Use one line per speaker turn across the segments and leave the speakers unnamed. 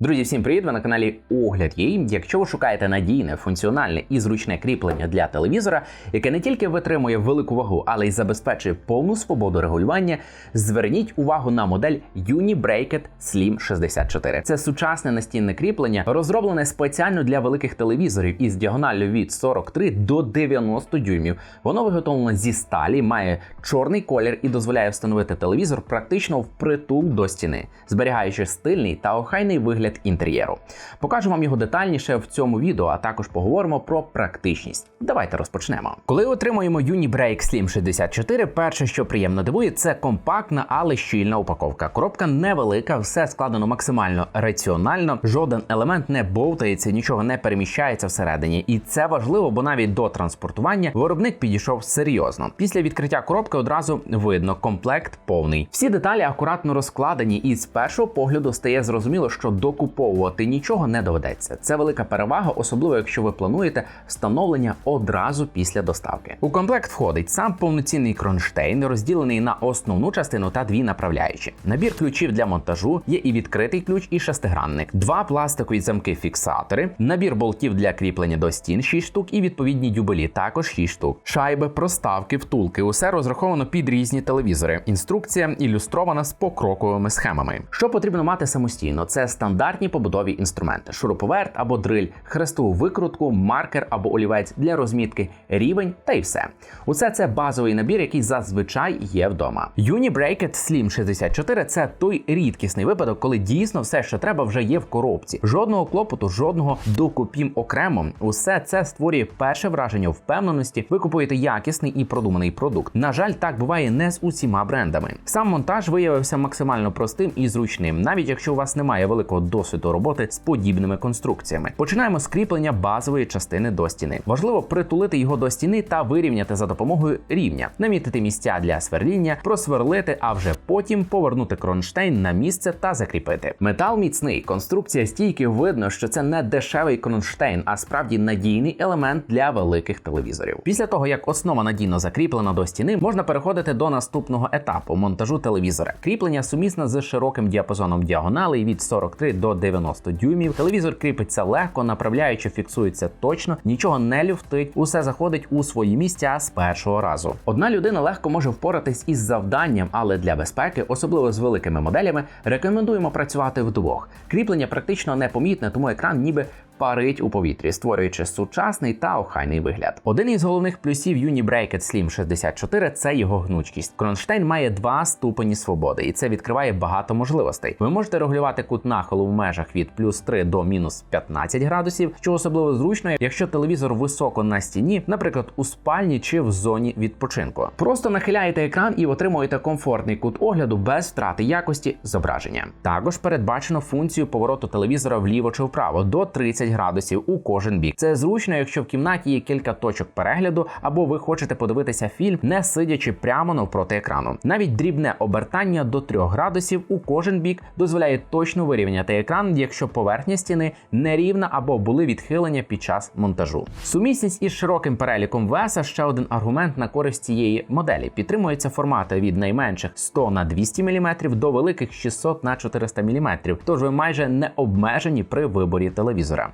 Друзі, всім привіт! Ви на каналі Огляд Є. Якщо ви шукаєте надійне, функціональне і зручне кріплення для телевізора, яке не тільки витримує велику вагу, але й забезпечує повну свободу регулювання, зверніть увагу на модель Unibracket Slim 64. Це сучасне настінне кріплення, розроблене спеціально для великих телевізорів із діагоналлю від 43 до 90 дюймів. Воно виготовлено зі сталі, має чорний колір і дозволяє встановити телевізор практично впритул до стіни, зберігаючи стильний та охайний вигляд інтер'єру. Покажу вам його детальніше в цьому відео, а також поговоримо про практичність. Давайте розпочнемо. Коли отримуємо Unibrack Slim 64, перше, що приємно дивує, це компактна, але щільна упаковка. Коробка невелика, все складено максимально раціонально, жоден елемент не бовтається, нічого не переміщається всередині. І це важливо, бо навіть до транспортування виробник підійшов серйозно. Після відкриття коробки одразу видно, комплект повний. Всі деталі акуратно розкладені, і з першого погляду стає зрозуміло, що докуповувати нічого не доведеться. Це велика перевага, особливо якщо ви плануєте встановлення одразу після доставки. У комплект входить сам повноцінний кронштейн, розділений на основну частину та дві направляючі. Набір ключів для монтажу є і відкритий ключ, і шестигранник, два пластикові замки-фіксатори, набір болтів для кріплення до стін 6 штук і відповідні дюбелі, також 6 штук, шайби, проставки, втулки. Усе розраховано під різні телевізори. Інструкція ілюстрована з покроковими схемами. Що потрібно мати самостійно? Це стандартні побутові інструменти: шуруповерт або дриль, хрестову викрутку, маркер або олівець для розмітки, рівень та й все. Усе це базовий набір, який зазвичай є вдома. Unibracket Slim 64 це той рідкісний випадок, коли дійсно все, що треба, вже є в коробці. Жодного клопоту, жодного докупім окремо. Усе це створює перше враження впевненості. Ви купуєте якісний і продуманий продукт. На жаль, так буває не з усіма брендами. Сам монтаж виявився максимально простим і зручним, навіть якщо у вас немає великого досвіду роботи з подібними конструкціями. Починаємо з кріплення базової частини до стіни. Важливо притулити його до стіни та вирівняти за допомогою рівня, намітити місця для сверління, просверлити, а вже потім повернути кронштейн на місце та закріпити. Метал міцний, конструкція стійки. Видно, що це не дешевий кронштейн, а справді надійний елемент для великих телевізорів. Після того як основа надійно закріплена до стіни, можна переходити до наступного етапу монтажу телевізора. Кріплення сумісне з широким діапазоном діагоналей від 43 до 90 дюймів. Телевізор кріпиться легко, направляючи, фіксується точно, нічого не люфтить, усе заходить у свої місця з першого разу. Одна людина легко може впоратись із завданням, але для безпеки, особливо з великими моделями, рекомендуємо працювати вдвох. Кріплення практично непомітне, тому екран ніби парить у повітрі, створюючи сучасний та охайний вигляд. Один із головних плюсів Unibracket Slim 64 – це його гнучкість. Кронштейн має два ступені свободи, і це відкриває багато можливостей. Ви можете регулювати кут нахилу в межах від плюс 3 до мінус 15 градусів, що особливо зручно, якщо телевізор високо на стіні, наприклад, у спальні чи в зоні відпочинку. Просто нахиляєте екран і отримуєте комфортний кут огляду без втрати якості зображення. Також передбачено функцію повороту телевізора вліво чи вправо до 30 градусів у кожен бік. Це зручно, якщо в кімнаті є кілька точок перегляду, або ви хочете подивитися фільм, не сидячи прямо навпроти екрану. Навіть дрібне обертання до 3 градусів у кожен бік дозволяє точно вирівняти екран, якщо поверхня стіни нерівна або були відхилення під час монтажу. Сумісність із широким переліком веса ще один аргумент на користь цієї моделі. Підтримуються формати від найменших 100 на 200 мм до великих 600 на 400 мм, тож ви майже не обмежені при виборі телевізора.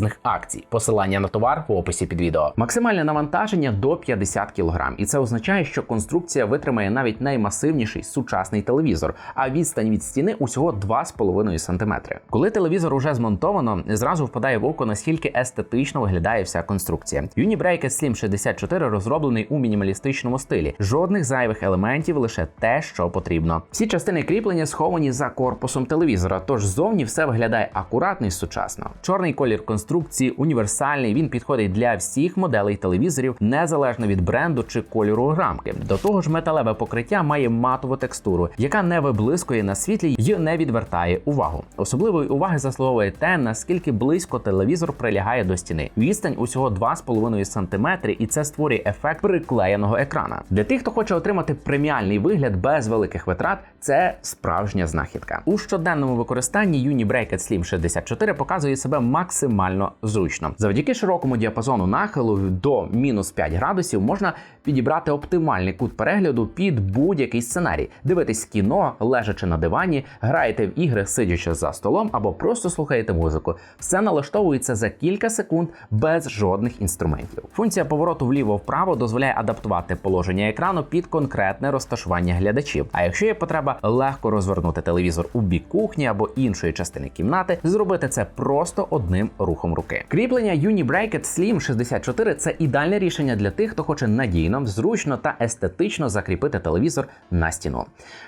різних акцій. Посилання на товар в описі під відео. Максимальне навантаження до 50 кг, і це означає, що конструкція витримає навіть наймасивніший сучасний телевізор, а відстань від стіни усього 2,5 см. Коли телевізор уже змонтовано, зразу впадає в око, наскільки естетично виглядає вся конструкція. Unibracket Slim 64 розроблений у мінімалістичному стилі. Жодних зайвих елементів, лише те, що потрібно. Всі частини кріплення сховані за корпусом телевізора, тож ззовні все виглядає акуратно і сучасно. Чорний колір конструкції конструкції універсальний. Він підходить для всіх моделей телевізорів, незалежно від бренду чи кольору рамки. До того ж, металеве покриття має матову текстуру, яка не виблискує на світлі й не відвертає увагу. Особливої уваги заслуговує те, наскільки близько телевізор прилягає до стіни. Відстань усього 2,5 см, і це створює ефект приклеєного екрана. Для тих, хто хоче отримати преміальний вигляд без великих витрат, це справжня знахідка. У щоденному використанні Unibracket Slim 64 показує себе максимально зручно. Завдяки широкому діапазону нахилу до мінус 5 градусів можна підібрати оптимальний кут перегляду під будь-який сценарій, дивитись кіно, лежачи на дивані, граєте в ігри, сидячи за столом або просто слухаєте музику. Все налаштовується за кілька секунд без жодних інструментів. Функція повороту вліво-вправо дозволяє адаптувати положення екрану під конкретне розташування глядачів. А якщо є потреба легко розвернути телевізор у бік кухні або іншої частини кімнати, зробити це просто одним рухом руки. Кріплення Unibracket Slim 64 – це ідеальне рішення для тих, хто хоче надійно, зручно та естетично закріпити телевізор на стіну.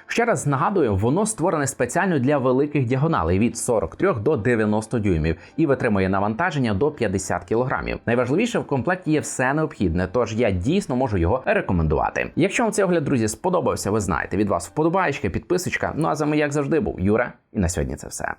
Ще раз нагадую, воно створене спеціально для великих діагоналей від 43 до 90 дюймів і витримує навантаження до 50 кг. Найважливіше в комплекті є все необхідне, тож я дійсно можу його рекомендувати. Якщо вам цей огляд, друзі, сподобався, ви знаєте, від вас вподобаєчка, підписочка. Ну а з вами, як завжди, був Юра, і на сьогодні це все.